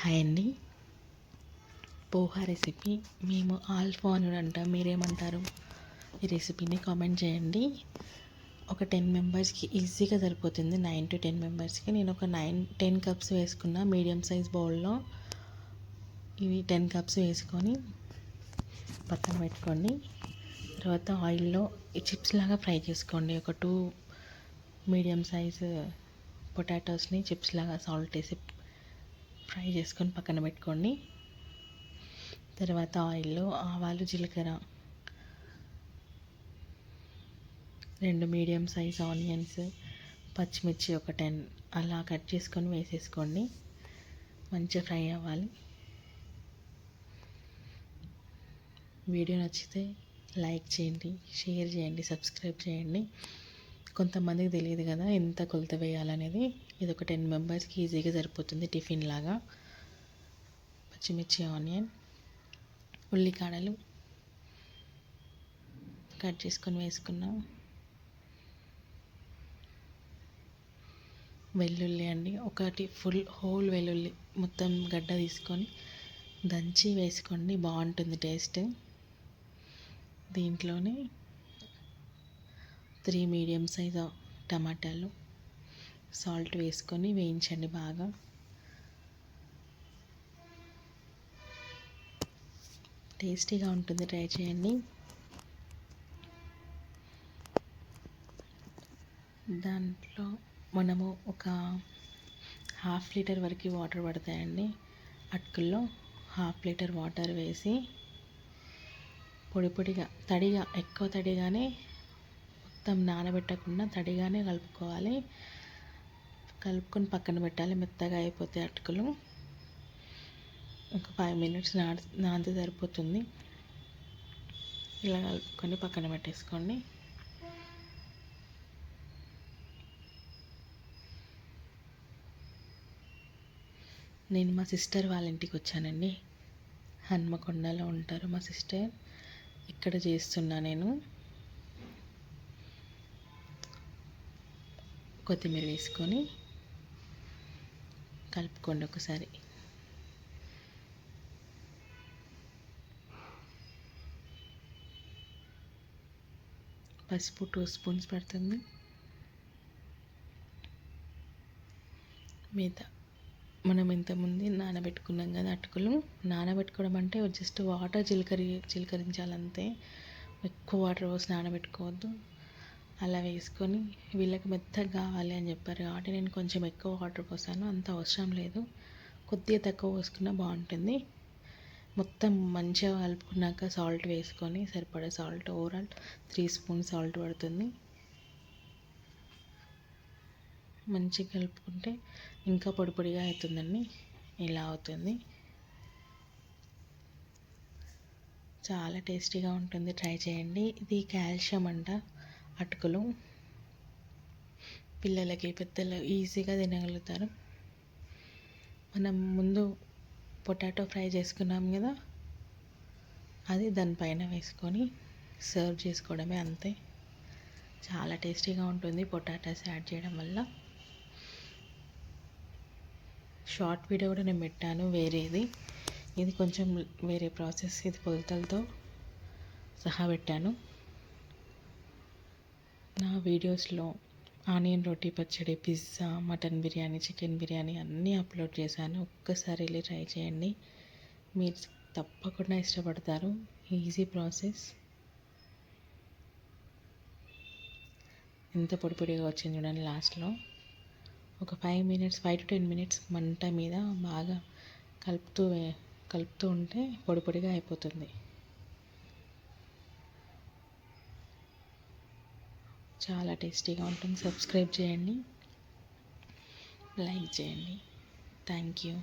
Hi అండి. Poha recipe మేము alpha అని అంటాం మీరేమంటారు? ఈ రెసిపీని కామెంట్ చేయండి. ఒక టెన్ మెంబర్స్కి ఈజీగా సరిపోతుంది. నైన్ టు టెన్ మెంబర్స్కి నేను ఒక నైన్ టెన్ కప్స్ వేసుకున్న మీడియం సైజ్ బౌల్లో. ఇవి టెన్ కప్స్ వేసుకొని పక్కన పెట్టుకోండి. తర్వాత ఆయిల్లో ఈ చిప్స్ లాగా ఫ్రై చేసుకోండి. ఒక టూ మీడియం సైజ్ పొటాటోస్ని చిప్స్ లాగా సాల్ట్ వేసి ఫ్రై చేసుకొని పక్కన పెట్టుకోండి. తర్వాత ఆయిల్లో ఆవాలు జీలకర్ర. రెండు మీడియం సైజ్ ఆనియన్స్ పచ్చిమిర్చి ఒక టెన్ అలా కట్ చేసుకొని వేసేసుకోండి. మంచిగా ఫ్రై అవ్వాలి. వీడియో నచ్చితే లైక్ చేయండి షేర్ చేయండి సబ్స్క్రైబ్ చేయండి. కొంతమందికి తెలియదు కదా ఎంత కొలత వేయాలనేది. ఇది ఒక టెన్ మెంబర్స్కి ఈజీగా సరిపోతుంది టిఫిన్ లాగా. పచ్చిమిర్చి ఆనియన్ ఉల్లికాడలు కట్ చేసుకొని వేసుకున్నాం. వెల్లుల్లి అండి ఒకటి ఫుల్ హోల్ వెల్లుల్లి మొత్తం గడ్డ తీసుకొని దంచి వేసుకోండి బాగుంటుంది టేస్ట్. దీంట్లోనే త్రీ మీడియం సైజ్ టమాటాలు సాల్ట్ వేసుకొని వేయించండి బాగా. టేస్టీగా ఉంటుంది ట్రై చేయండి. దాంట్లో మనము ఒక హాఫ్ లీటర్ వరకు వాటర్ పడతాయండి. అటుకుల్లో హాఫ్ లీటర్ వాటర్ వేసి పొడి పొడిగా తడిగా ఎక్కువ తడిగానే మొత్తం నానబెట్టకుండా తడిగానే కలుపుకోవాలి. కలుపుకొని పక్కన పెట్టాలి. మెత్తగా అయిపోతే అటుకులు. ఒక ఫైవ్ మినిట్స్ నా నానితే సరిపోతుంది. ఇలా కలుపుకొని పక్కన పెట్టేసుకోండి. నేను మా సిస్టర్ వాళ్ళ ఇంటికి వచ్చానండి. హన్మకొండలో ఉంటారు మా సిస్టర్ ఇక్కడ చేస్తున్నా నేను. కొత్తిమీర వేసుకొని కలుపుకోండి ఒకసారి. పసుపు టూ స్పూన్స్ పడుతుంది. మిగతా మనం ఇంతకుముందు నానబెట్టుకున్నాం కదా అటుకులు. నానబెట్టుకోవడం అంటే జస్ట్ వాటర్ చిలకరి చిలకరించాలంతే. ఎక్కువ వాటర్ పోసి నానబెట్టుకోవద్దు. అలా వేసుకొని వీళ్ళకి మెత్తగా కావాలి అని చెప్పారు కాబట్టి నేను కొంచెం ఎక్కువ వాటర్ పోసాను. అంత అవసరం లేదు. కొద్దిగా తక్కువ పోసుకున్నా బాగుంటుంది. మొత్తం మంచిగా కలుపుకున్నాక సాల్ట్ వేసుకొని సరిపడే salt overall three spoon salt పడుతుంది. మంచిగా కలుపుకుంటే ఇంకా పొడి పొడిగా అవుతుందండి. ఇలా అవుతుంది. చాలా టేస్టీగా ఉంటుంది. ట్రై చేయండి. ఇది కాల్షియం అంట. అటుకులు. పిల్లలకి పెద్దలు ఈజీగా తినగలుగుతారు. మనం ముందు పొటాటో ఫ్రై చేసుకున్నాం కదా అది దానిపైన వేసుకొని సర్వ్ చేసుకోవడమే అంతే. చాలా టేస్టీగా ఉంటుంది పొటాటోస్ యాడ్ చేయడం వల్ల. షార్ట్ వీడియో కూడా నేను పెట్టాను వేరేది. ఇది కొంచెం వేరే ప్రాసెస్ ఇది కొలతలతో సహా పెట్టాను. నా వీడియోస్లో ఆనియన్ రోటీ పచ్చడి pizza mutton biryani chicken biryani అన్నీ అప్లోడ్ చేశాను. ఒక్కసారి వెళ్ళి ట్రై చేయండి. మీరు తప్పకుండా ఇష్టపడతారు. Easy process. ఎంత పొడి పొడిగా వచ్చింది చూడండి లాస్ట్లో. ఒక five minutes five to ten minutes మంట మీద బాగా కలుపుతూ కలుపుతూ ఉంటే పొడి పొడిగా అయిపోతుంది. చాలా టేస్టీగా ఉంటుంది. సబ్స్క్రైబ్ చేయండి. లైక్ చేయండి. Thank you.